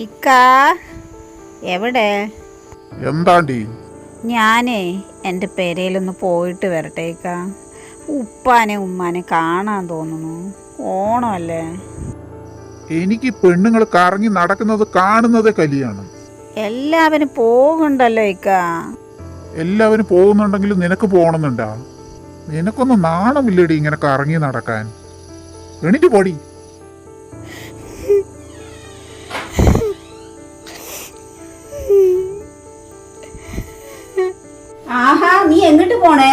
ഇക്ക എവിടെ? എന്താണ്ടി? ഞാനേ എന്റെ പെരയിലൊന്ന് പോയിട്ട് വരട്ടെ ഇക്കാ. ഉപ്പാനെ ഉമ്മാനെ കാണാൻ തോന്നുന്നു. ഓണമല്ലേ? എനിക്ക് പെണ്ണുങ്ങൾ കറങ്ങി നടക്കുന്നത് കാണുന്നത് കലിയാണ്. എല്ലാവരും പോകുന്നുണ്ടല്ലോ ഇക്ക. എല്ലാവരും പോകുന്നുണ്ടെങ്കിലും നിനക്ക് പോകണമെന്നുണ്ടാ? നിനക്കൊന്നും നാണമില്ലടി ഇങ്ങനെ കറങ്ങി നടക്കാൻ. എണീറ്റ് പോടി. ആഹാ നീ എങ്ങോട്ട് പോണേ?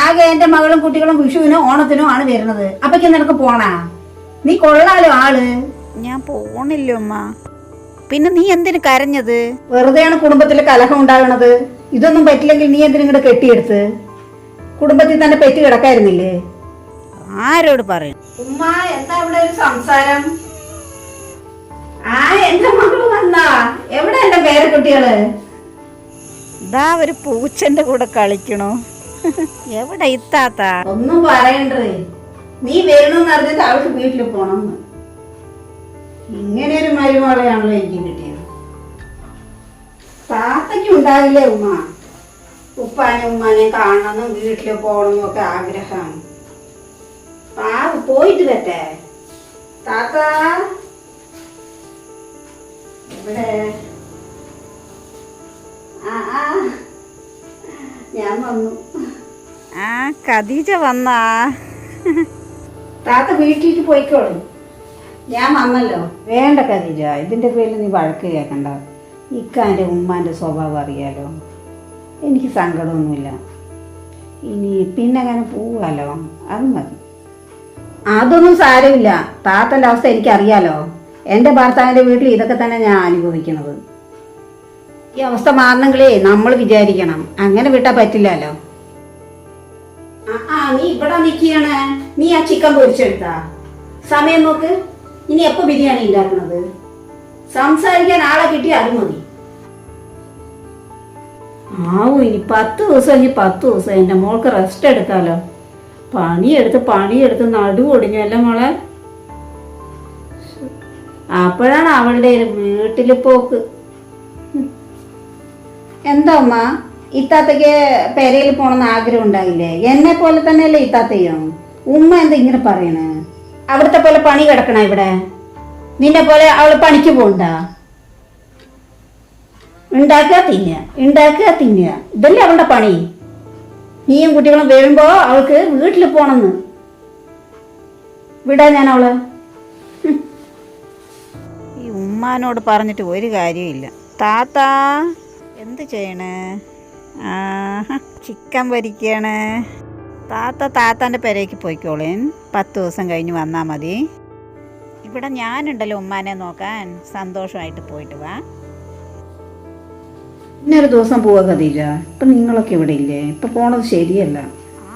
ആകെ എന്റെ മകളും കുട്ടികളും വിഷുവിനും ഓണത്തിനും ആണ് വരുന്നത്. അപ്പൊക്ക് നിനക്ക് പോണാ? നീ കൊള്ളാലോ ആൾ. ഞാൻ പോണില്ല അമ്മ പിന്നെ നീ എന്തിനു കരഞ്ഞത്? വെറുതെയാണ് കുടുംബത്തിൽ കലഹം ഉണ്ടാകണത്. ഇതൊന്നും പറ്റില്ലെങ്കിൽ നീ എന്തിനും ഇങ്ങോട്ട് കെട്ടിയെടുത്ത്? കുടുംബത്തിൽ തന്നെ പെറ്റ് കിടക്കായിരുന്നില്ലേ? ആരോട് പറയും? ഉമ്മ എന്താ ഇവിടെ ഒരു സംസാരം? ആ എന്റെ മകൾ വന്നാ. എവിടെ എന്റെ പേരക്കുട്ടികൾ ഇതാ ഒരു പൂച്ചന്റെ കൂടെ കളിക്കണോ. എവിടെ ഇത്താത്ത? ഒന്നും പറയണ്ടേ. നീ വരണമെന്ന് അറിഞ്ഞിട്ട് അവൾക്ക് വീട്ടിൽ പോണമെന്ന് ഇങ്ങനെ ഒരു മരുമകളെയാണല്ലോ എനിക്ക് കിട്ടിയത്. താത്തയ്ക്ക് ഉണ്ടാവില്ലേ ഉമ്മ? ഉപ്പാനെ ഉമ്മാനെ കാണണമെന്നും വീട്ടിൽ പോകണമെന്നും ഒക്കെ ആഗ്രഹമാണ്. ആ പോയിട്ട് വരട്ടെ. താത്ത. ഇവിടെ. ആ ആ. ഞാൻ വന്നു. ആ കദീജ വന്നാ. താത്ത വീട്ടിലേക്ക് പോയിക്കോളും. ഞാൻ വന്നല്ലോ. വേണ്ട കദീജ ഇതിന്റെ പേരിൽ നീ വഴക്ക് കേൾക്കണ്ട ഇക്കാന്റെ ഉമ്മാന്റെ സ്വഭാവം അറിയാലോ. എനിക്ക് സങ്കടമൊന്നുമില്ല. ഇനി പിന്നെ അങ്ങനെ പോവാലോ അത് മതി. അതൊന്നും സാരമില്ല. താത്തന്റെ അവസ്ഥ എനിക്കറിയാലോ. എന്റെ ഭർത്താവിന്റെ വീട്ടിൽ ഇതൊക്കെ തന്നെ ഞാൻ അനുഭവിക്കുന്നത് ഈ അവസ്ഥ മാറണമെങ്കിലേ നമ്മൾ വിചാരിക്കണം. അങ്ങനെ വിട്ടാൽ പറ്റില്ലല്ലോ. ആ, നീ ഇവിടെ നിൽക്കുകയാണ്. നീ ആ ചിക്കൻ പൊരിച്ചെടുത്താ. സമയം നോക്ക്. ഇനി എപ്പോ ബിരിയാണി ഉണ്ടാക്കുന്നത് സംസാരിക്കാൻ ആളെ കിട്ടി അത് മതി. ആവൂ ഇനി പത്ത് ദിവസം ഇനി പത്ത് ദിവസം. എന്റെ മോൾക്ക് റെസ്റ്റ് എടുക്കാലോ. പണിയെടുത്ത് പണിയെടുത്ത് നടു ഒടിഞ്ഞു അല്ലേ മോളെ? അപ്പോഴാണ് അവളുടെ വീട്ടിൽ പോക്ക്. എന്തോ അമ്മ ഇത്താത്തയ്ക്ക് പെരയിൽ പോണെന്ന് ആഗ്രഹം ഉണ്ടായില്ലേ? എന്നെ പോലെ തന്നെയല്ലേ ഇത്താത്തയും? ഉമ്മ എന്താ ഇങ്ങനെ പറയണേ? അവിടുത്തെ പോലെ പണി കിടക്കണ ഇവിടെ? നിന്നെ പോലെ അവൾ പണിക്ക് പോണ്ട ഉണ്ടാക്കുക തിന്നുക ഉണ്ടാക്കുക തിന്നുക. ഇതല്ലേ അവളുടെ പണി. നീയും കുട്ടികളും വരുമ്പോ അവൾക്ക് വീട്ടിൽ പോണെന്ന്. വിടാ ഞാൻ അവൾ. ഈ ഉമ്മാനോട് പറഞ്ഞിട്ട് ഒരു കാര്യമില്ല താത്ത എന്ത് ചെയ്യണേ? ചിക്കൻ വരിക്കണേ താത്ത താത്താന്റെ പെരേക്ക് പോയിക്കോളേൻ. പത്ത് ദിവസം കഴിഞ്ഞ് വന്നാൽ മതി. ഇവിടെ ഞാനുണ്ടല്ലോ ഉമ്മാനെ നോക്കാൻ. സന്തോഷമായിട്ട് പോയിട്ട് വാ. ഇന്നൊരു ദിവസം പോവാ കഥയില്ല ഇപ്പൊ നിങ്ങളൊക്കെ ഇവിടെ ഇല്ലേ? ഇപ്പൊ പോണത് ശരിയല്ല.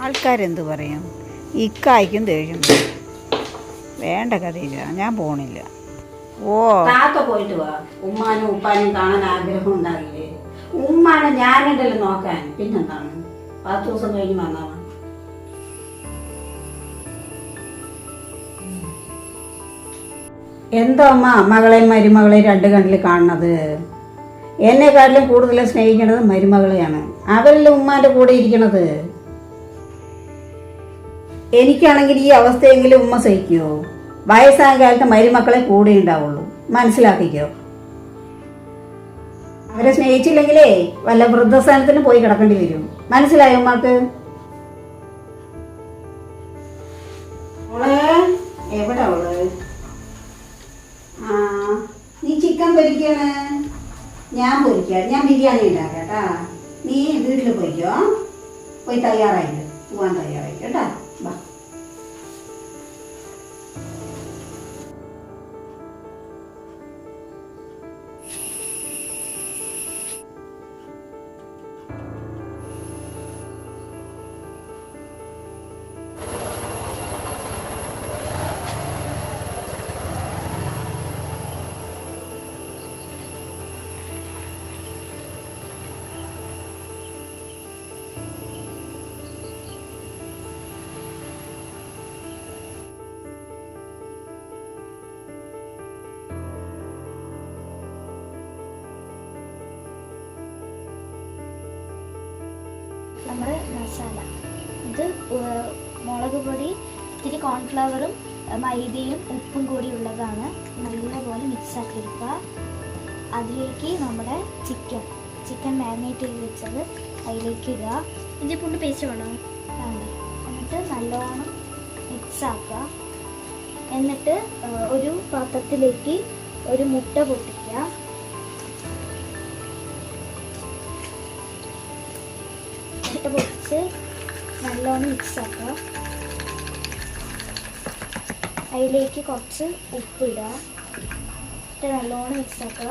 ആൾക്കാരെന്ത് പറയും? ഇക്കായ്ക്കും ദേഷ്യം വേണ്ട കഥയില്ല ഞാൻ പോണില്ല. ഓ. താത്ത പോയിട്ട് വാ. ഉമ്മാനും ഉപ്പാനും കാണാൻ ആഗ്രഹം ഉണ്ടാകില്ലേ ഉമ്മാനെ ഞാനുണ്ടല്ലോ നോക്കാൻ. പിന്നെന്താണ്? പത്ത് ദിവസം കഴിഞ്ഞ് വന്നാ എന്തോ എന്താ അമ്മ മകളെയും മരുമകളെയും രണ്ട് കണ്ണിൽ കാണുന്നത്. എന്നെക്കാട്ടിലും കൂടുതൽ സ്നേഹിക്കുന്നത് മരുമകളെയാണ്. അവരെല്ലാം ഉമ്മാന്റെ കൂടെ ഇരിക്കണത്. എനിക്കാണെങ്കിൽ ഈ അവസ്ഥയെങ്കിലും ഉമ്മ സഹിക്കുമോ വയസ്സായ കാലത്ത് മരുമക്കളെ കൂടെ ഉണ്ടാവുള്ളൂ. മനസ്സിലാക്കിക്കോ? അവരെ സ്നേഹിച്ചില്ലെങ്കിലേ വല്ല വൃദ്ധസ്ഥാനത്തിന് പോയി കിടക്കേണ്ടി വരും. മനസ്സിലായോ ഉമ്മാക്ക്? ഞാൻ പൊരിക്കാം ഞാൻ ബിരിയാണി ഉണ്ടാക്കാം കേട്ടാ. നീ വീട്ടിൽ പോയിക്കോ പോയി തയ്യാറായിട്ട് പോവാൻ തയ്യാറായിട്ട് കേട്ടാ. വാ നമ്മുടെ മസാല ഇത് മുളക് പൊടി ഇത്തിരി കോൺഫ്ലവറും മൈദയും ഉപ്പും കൂടി ഉള്ളതാണ്. നല്ലപോലെ മിക്സാക്കി എടുക്കുക. അതിലേക്ക് നമ്മുടെ ചിക്കൻ ചിക്കൻ മാരിനേറ്റ് ചെയ്ത് വെച്ചത് അതിലേക്ക് ഇടുക. ഇഞ്ചി പൂണ്ട് പേസ്റ്റ് വേണോ? എന്നിട്ട് നല്ലോണം മിക്സ് ആക്കുക. എന്നിട്ട് ഒരു പാത്രത്തിലേക്ക് ഒരു മുട്ട പൊട്ടിക്കുക. മുട്ട പൊടിച്ച് നല്ലോണം മിക്സ് ആക്കുക. അതിലേക്ക് കുറച്ച് ഉപ്പ് ഇടുക. ഇട്ട് നല്ലോണം മിക്സ് ആക്കുക.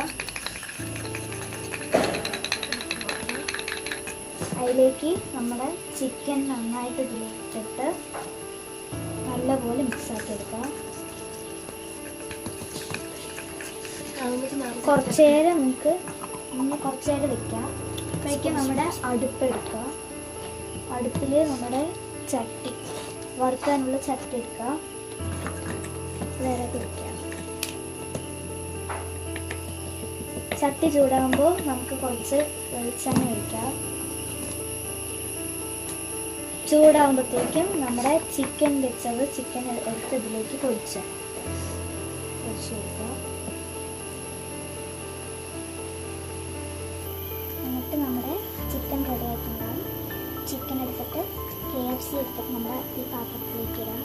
അതിലേക്ക് നമ്മുടെ ചിക്കൻ നന്നായിട്ട് ഇതിലിട്ടിട്ട് നല്ലപോലെ മിക്സ് ആക്കി എടുക്കുക. കുറച്ച് നേരം നമുക്ക് ഒന്ന് കുറച്ച് നേരം വെക്കാം. അപ്പോഴേക്കും നമ്മുടെ അടുപ്പ് എടുക്കുക. അടുപ്പിൽ നമ്മുടെ ചട്ടി. വറുക്കാനുള്ള ചട്ടി എടുക്കുക വിറക് വയ്ക്കുക ചട്ടി ചൂടാകുമ്പോൾ നമുക്ക് കുറച്ച് വെളിച്ചെണ്ണ ഒഴിക്കാം. ചൂടാകുമ്പോഴത്തേക്കും നമ്മുടെ ചിക്കൻ വെച്ചത് ചിക്കൻ എടുത്ത് ഇതിലേക്ക് പൊരിച്ച്. പൊരിച്ച് കൊടുക്കുക ചിക്കൻ എടുത്തിട്ട് കെ എഫ് സി എടുത്തിട്ട് നമ്മുടെ ഈ പാത്രത്തിലേക്ക് ഇടാം.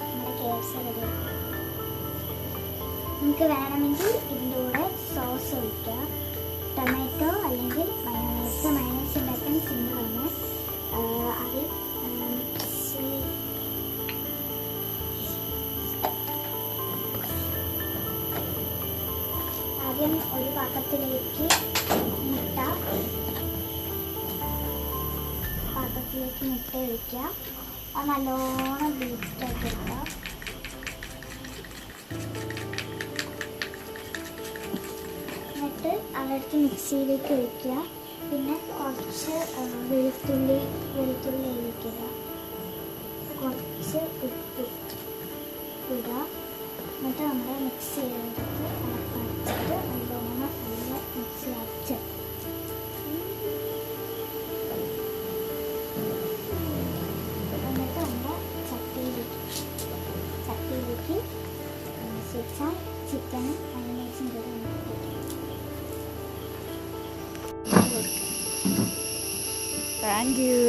നമ്മുടെ കെ എഫ് സി റെഡി നമുക്ക് വേണമെങ്കിൽ ഇതിന്റെ കൂടെ സോസ് ഒഴിക്കാം. ടൊമാറ്റോ പാത്രത്തിലേക്ക് മുട്ട ഒഴിക്കുക. അത് നല്ലോണം ബീറ്റാക്കി എടുക്കാം എന്നിട്ട് അതെടുത്ത് മിക്സിയിലേക്ക് ഒഴിക്കുക. പിന്നെ കുറച്ച് വെളുത്തുള്ളി വെളുത്തുള്ളി ഒഴിക്കുക. കുറച്ച് ഉപ്പ് ഇടുക. എന്നിട്ട് നമ്മുടെ മിക്സ് ചെയ്തെടുത്ത് അടച്ചിട്ട് നല്ലോണം നല്ല മിക്സ് അരച്ച് ഇട്ട് കൊടുക്കാം. Thank you